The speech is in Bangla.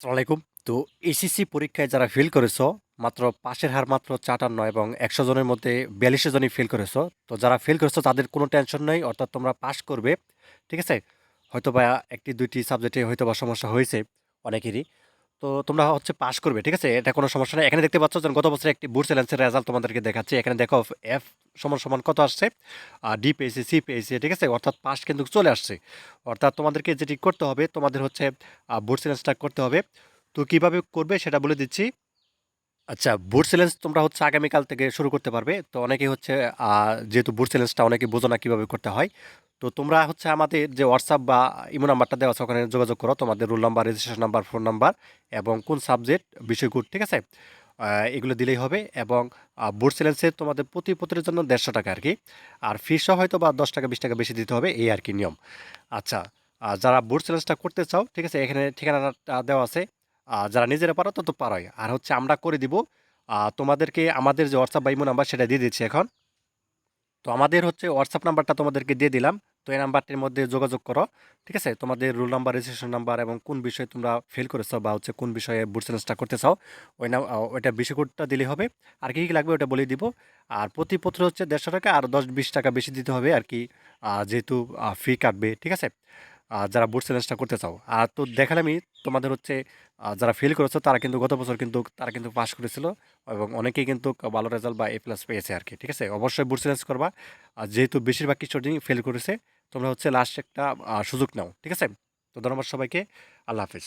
আসসালামাইকুম তো এসিসি পরীক্ষায় যারা ফেল করেছ, মাত্র পাশের হার মাত্র চাটান্ন এবং একশো জনের মধ্যে বিয়াল্লিশ জনই ফেল করেছ, তো যারা ফেল করেছ তাদের কোনো টেনশন নেই, অর্থাৎ তোমরা পাশ করবে, ঠিক আছে? হয়তো বা একটি, দুইটি সাবজেক্টে হয়তো বা সমস্যা হয়েছে অনেকেরই। তো তোমরা হচ্ছে পাশ করবে, ঠিক আছে? এটা কোনো সমস্যা নেই। এখানে দেখতে পাচ্ছ যে গত বছর একটি বুট চ্যালেঞ্জের রেজাল্ট তোমাদেরকে দেখাচ্ছি। এখানে দেখো এফ সমান সমান কত আসছে? আর ডি পেয়েছে সি পেয়েছে, ঠিক আছে? অর্থাৎ পাস কিন্তু চলে আসছে। অর্থাৎ তোমাদেরকে যেটি করতে হবে, তোমাদের হচ্ছে বুট চ্যালেঞ্জটা করতে হবে। তো কীভাবে করবে সেটা বলে দিচ্ছি। আচ্ছা বুট চ্যালেঞ্জ তোমরা হচ্ছে আগামীকাল থেকে শুরু করতে পারবে। তো অনেকেই হচ্ছে যেহেতু বুট চ্যালেঞ্জটা অনেকে বোঝো না কীভাবে করতে হয়। তো তোমরা হচ্ছে আমাদের যে হোয়াটসঅ্যাপ বা ইমো নাম্বারটা দেওয়া আছে, ওখানে যোগাযোগ করো। তোমাদের roll number registration number phone number এবং কোন সাবজেক্ট বিষয়গুলো ঠিক আছে? এগুলো দিলেই হবে এবং বুট চ্যালেঞ্জে তোমাদের প্রতি পত্রের জন্য দেড়শো টাকা আর কি আর ফিসও হয়তো বা দশ টাকা, বিশ টাকা বেশি দিতে হবে, এই আর কি নিয়ম। আচ্ছা যারা বুট চ্যালেঞ্জটা করতে চাও, ঠিক আছে? এখানে ঠিকানাটা দেওয়া আছে। যারা নিজেরা পারো তত পারোই। আর হচ্ছে আমরা করে দিব তোমাদেরকে আমাদের যে হোয়াটসঅ্যাপ বা ইমো নাম্বার সেটা দিয়ে দিচ্ছি এখন। তো আমাদের হচ্ছে হোয়াটসঅ্যাপ নাম্বারটা তোমাদেরকে দিয়ে দিলাম, তো এই নাম্বারটির মধ্যে যোগাযোগ করো, ঠিক আছে? তোমাদের রোল নাম্বার রেজিস্ট্রেশন নাম্বার এবং কোন বিষয়ে তোমরা ফেল করেছ বা হচ্ছে কোন বিষয়ে বুট করতে চাও, ওই নাম ওইটা বিষয় কোডটা দিলে হবে। আর কী কী লাগবে ওটা বলে দিব। আর প্রতি পত্র হচ্ছে দেড়শো টাকা, আর দশ বিশ টাকা বেশি দিতে হবে আর কি যেহেতু ফি কাটবে, ঠিক আছে? যারা বোর্ড চ্যালেঞ্জটা করতে চাও। আর তো দেখালে আমি তোমাদের হচ্ছে যারা ফেল করেছ, তারা কিন্তু গত বছর কিন্তু, তারা কিন্তু পাস করেছিল এবং অনেকেই কিন্তু ভালো রেজাল্ট বা এ প্লাস পেয়েছে আর কি, ঠিক আছে? অবশ্যই বোর্ড চ্যালেঞ্জ করবা। আর যেহেতু বেশিরভাগ স্টুডেন্ট ফেল করেছে, তোমরা হচ্ছে লাস্ট একটা সুযোগ নাও, ঠিক আছে? তো ধন্যবাদ সবাইকে, আল্লাহ হাফিজ।